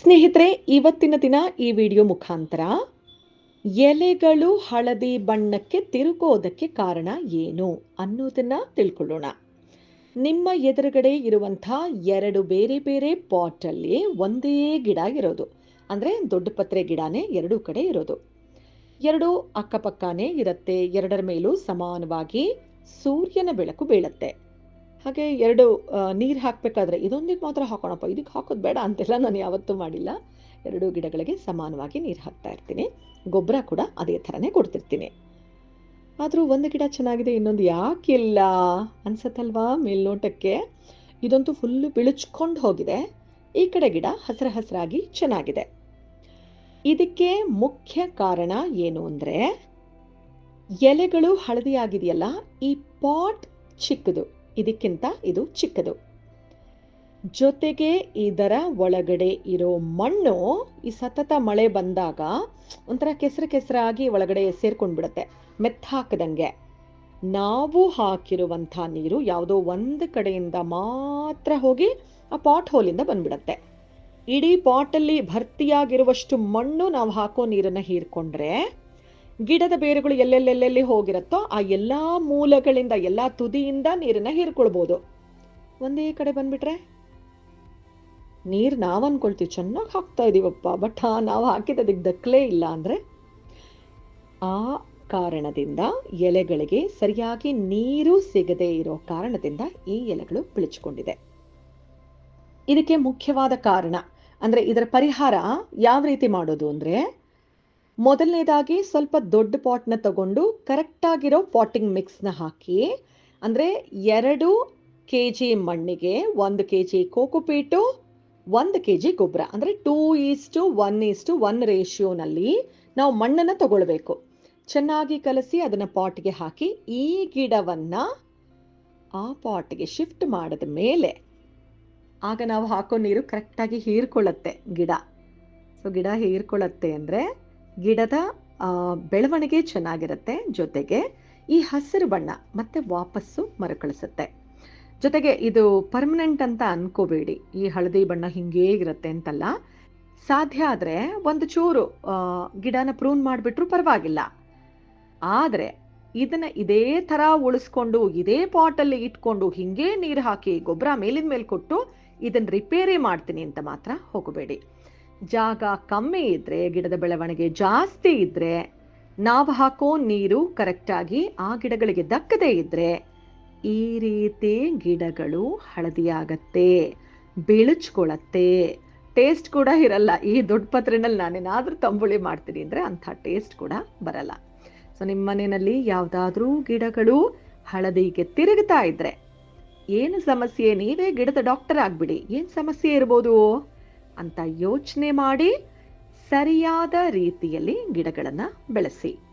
ಸ್ನೇಹಿತರೆ, ಇವತ್ತಿನ ದಿನ ಈ ವಿಡಿಯೋ ಮುಖಾಂತರ ಎಲೆಗಳು ಹಳದಿ ಬಣ್ಣಕ್ಕೆ ತಿರುಗೋದಕ್ಕೆ ಕಾರಣ ಏನು ಅನ್ನೋದನ್ನ ತಿಳ್ಕೊಳ್ಳೋಣ. ನಿಮ್ಮ ಎದುರುಗಡೆ ಇರುವಂಥ ಎರಡು ಬೇರೆ ಬೇರೆ ಪಾಟಲ್ಲಿ ಒಂದೇ ಗಿಡ ಇರೋದು. ಅಂದರೆ ದೊಡ್ಡ ಪತ್ರೆ ಗಿಡನೇ ಎರಡೂ ಕಡೆ ಇರೋದು. ಎರಡು ಅಕ್ಕಪಕ್ಕನೇ ಇರುತ್ತೆ, ಎರಡರ ಮೇಲೂ ಸಮಾನವಾಗಿ ಸೂರ್ಯನ ಬೆಳಕು ಬೀಳುತ್ತೆ. ಹಾಗೆ ಎರಡು ನೀರು ಹಾಕಬೇಕಾದ್ರೆ ಇದೊಂದಿಗೆ ಮಾತ್ರ ಹಾಕೋಣಪ್ಪ. ಇದಕ್ಕೆ ಹಾಕೋದು ಬೇಡ ಅಂತೆಲ್ಲ ನಾನು ಯಾವತ್ತೂ ಮಾಡಿಲ್ಲ. ಎರಡು ಗಿಡಗಳಿಗೆ ಸಮಾನವಾಗಿ ನೀರು ಹಾಕ್ತಾ ಇರ್ತೀನಿ. ಗೊಬ್ಬರ ಕೂಡ ಅದೇ ಥರನೇ ಕೊಡ್ತಿರ್ತೀನಿ. ಆದರೂ ಒಂದು ಗಿಡ ಚೆನ್ನಾಗಿದೆ, ಇನ್ನೊಂದು ಯಾಕಿಲ್ಲ? ಅನ್ಸತ್ತಲ್ವಾ ಮೇಲ್ನೋಟಕ್ಕೆ? ಇದಂತೂ ಫುಲ್ಲು ಬಿಳುಚ್ಕೊಂಡು ಹೋಗಿದೆ. ಈ ಕಡೆ ಗಿಡ ಹಸಿರು ಹಸಿರಾಗಿ ಚೆನ್ನಾಗಿದೆ. ಇದಕ್ಕೆ ಮುಖ್ಯ ಕಾರಣ ಏನು ಅಂದರೆ ಎಲೆಗಳು ಹಳದಿಯಾಗಿದೆಯಲ್ಲ, ಈ ಪಾಟ್ ಚಿಕ್ಕದು. ಇದಕ್ಕಿಂತ ಇದು ಚಿಕ್ಕದು. ಜೊತೆಗೆ ಇದರ ಒಳಗಡೆ ಇರೋ ಮಣ್ಣು ಈ ಸತತ ಮಳೆ ಬಂದಾಗ ಒಂಥರ ಕೆಸರು ಕೆಸರಾಗಿ ಒಳಗಡೆ ಸೇರ್ಕೊಂಡ್ಬಿಡುತ್ತೆ ಮೆತ್ತ ಹಾಕದಂಗೆ ನಾವು ಹಾಕಿರುವಂಥ ನೀರು ಯಾವುದೋ ಒಂದು ಕಡೆಯಿಂದ ಮಾತ್ರ ಹೋಗಿ ಆ ಪಾಟ್ ಹೋಲಿಂದ ಬಂದ್ಬಿಡತ್ತೆ. ಇಡೀ ಪಾಟಲ್ಲಿ ಭರ್ತಿಯಾಗಿರುವಷ್ಟು ಮಣ್ಣು ನಾವು ಹಾಕೋ ನೀರನ್ನು ಹೀರ್ಕೊಂಡ್ರೆ ಗಿಡದ ಬೇರುಗಳು ಎಲ್ಲೆಲ್ಲೆಲ್ಲೆಲ್ಲಿ ಹೋಗಿರುತ್ತೋ ಆ ಎಲ್ಲ ಮೂಲಗಳಿಂದ, ಎಲ್ಲ ತುದಿಯಿಂದ ನೀರನ್ನ ಹೀರ್ಕೊಳ್ಬೋದು. ಒಂದೇ ಕಡೆ ಬಂದ್ಬಿಟ್ರೆ ನೀರು ನಾವು ಅನ್ಕೊಳ್ತೀವಿ ಚೆನ್ನಾಗಿ ಹಾಕ್ತಾ ಇದೀವಪ್ಪ. ಬಟ್ ನಾವು ಹಾಕಿದ್ದದಕ್ಕೆ ದಕ್ಕಲೇ ಇಲ್ಲ ಅಂದರೆ ಆ ಕಾರಣದಿಂದ ಎಲೆಗಳಿಗೆ ಸರಿಯಾಗಿ ನೀರು ಸಿಗದೇ ಇರೋ ಕಾರಣದಿಂದ ಈ ಎಲೆಗಳು ಬಿಳಿಚ್ಕೊಂಡಿದೆ. ಇದಕ್ಕೆ ಮುಖ್ಯವಾದ ಕಾರಣ ಅಂದರೆ ಇದರ ಪರಿಹಾರ ಯಾವ ರೀತಿ ಮಾಡೋದು ಅಂದರೆ ಮೊದಲನೇದಾಗಿ ಸ್ವಲ್ಪ ದೊಡ್ಡ ಪಾಟ್ನ ತಗೊಂಡು ಕರೆಕ್ಟಾಗಿರೋ ಪಾಟಿಂಗ್ ಮಿಕ್ಸ್ನ ಹಾಕಿ, ಅಂದರೆ ಎರಡು ಕೆ ಜಿ ಮಣ್ಣಿಗೆ ಒಂದು ಕೆ ಜಿ ಕೋಕೋಪೀಟು ಒಂದು ಕೆ ಜಿ ಗೊಬ್ಬರ, ಅಂದರೆ two is to one is to one ರೇಷಿಯೋನಲ್ಲಿ ನಾವು ಮಣ್ಣನ್ನು ತಗೊಳ್ಬೇಕು. ಚೆನ್ನಾಗಿ ಕಲಸಿ ಅದನ್ನು ಪಾಟ್ಗೆ ಹಾಕಿ, ಈ ಗಿಡವನ್ನು ಆ ಪಾಟ್ಗೆ ಶಿಫ್ಟ್ ಮಾಡಿದ ಮೇಲೆ ಆಗ ನಾವು ಹಾಕೋ ನೀರು ಕರೆಕ್ಟಾಗಿ ಹೀರ್ಕೊಳ್ಳುತ್ತೆ ಗಿಡ. ಸೊ ಗಿಡ ಹೀರ್ಕೊಳ್ಳುತ್ತೆ ಅಂದರೆ ಗಿಡದ ಬೆಳವಣಿಗೆ ಚೆನ್ನಾಗಿರುತ್ತೆ. ಜೊತೆಗೆ ಈ ಹಸಿರು ಬಣ್ಣ ಮತ್ತೆ ವಾಪಸ್ಸು ಮರುಕಳಿಸುತ್ತೆ. ಜೊತೆಗೆ ಇದು ಪರ್ಮನೆಂಟ್ ಅಂತ ಅನ್ಕೋಬೇಡಿ. ಈ ಹಳದಿ ಬಣ್ಣ ಹಿಂಗೇ ಇರುತ್ತೆ ಅಂತಲ್ಲ. ಸಾಧ್ಯ ಆದರೆ ಒಂದು ಚೂರು ಗಿಡನ ಪ್ರೂನ್ ಮಾಡಿಬಿಟ್ರು ಪರವಾಗಿಲ್ಲ. ಆದರೆ ಇದನ್ನ ಇದೇ ಥರ ಉಳಿಸ್ಕೊಂಡು, ಇದೇ ಪಾಟಲ್ಲಿ ಇಟ್ಕೊಂಡು, ಹಿಂಗೇ ನೀರು ಹಾಕಿ ಗೊಬ್ಬರ ಮೇಲಿನ ಮೇಲೆ ಕೊಟ್ಟು ಇದನ್ನು ರಿಪೇರಿ ಮಾಡ್ತೀನಿ ಅಂತ ಮಾತ್ರ ಹೋಗಬೇಡಿ. ಜಾಗ ಕಮ್ಮಿ ಇದ್ದರೆ ಗಿಡದ ಬೆಳವಣಿಗೆ ಜಾಸ್ತಿ ಇದ್ದರೆ ನಾವು ಹಾಕೋ ನೀರು ಕರೆಕ್ಟಾಗಿ ಆ ಗಿಡಗಳಿಗೆ ದಕ್ಕದೇ ಇದ್ದರೆ ಈ ರೀತಿ ಗಿಡಗಳು ಹಳದಿಯಾಗತ್ತೆ, ಬಿಳುಚ್ಕೊಳತ್ತೆ. ಟೇಸ್ಟ್ ಕೂಡ ಇರಲ್ಲ. ಈ ದೊಡ್ಡ ಪತ್ರೆನಲ್ಲಿ ನಾನೇನಾದರೂ ತಂಬುಳಿ ಮಾಡ್ತೀನಿ ಅಂದರೆ ಅಂಥ ಟೇಸ್ಟ್ ಕೂಡ ಬರಲ್ಲ. ಸೊ ನಿಮ್ಮ ಮನೆಯಲ್ಲಿ ಯಾವುದಾದ್ರೂ ಗಿಡಗಳು ಹಳದಿಗೆ ತಿರುಗ್ತಾ ಇದ್ರೆ, ಏನು ಸಮಸ್ಯೆ? ನೀವೇ ಗಿಡದ ಡಾಕ್ಟರ್ ಆಗ್ಬಿಡಿ. ಏನು ಸಮಸ್ಯೆ ಇರ್ಬೋದು? ಅಂತ ಯೋಚನೆ ಮಾಡಿ ಸರಿಯಾದ ರೀತಿಯಲ್ಲಿ ಗಿಡಗಳನ್ನು ಬೆಳೆಸಿ.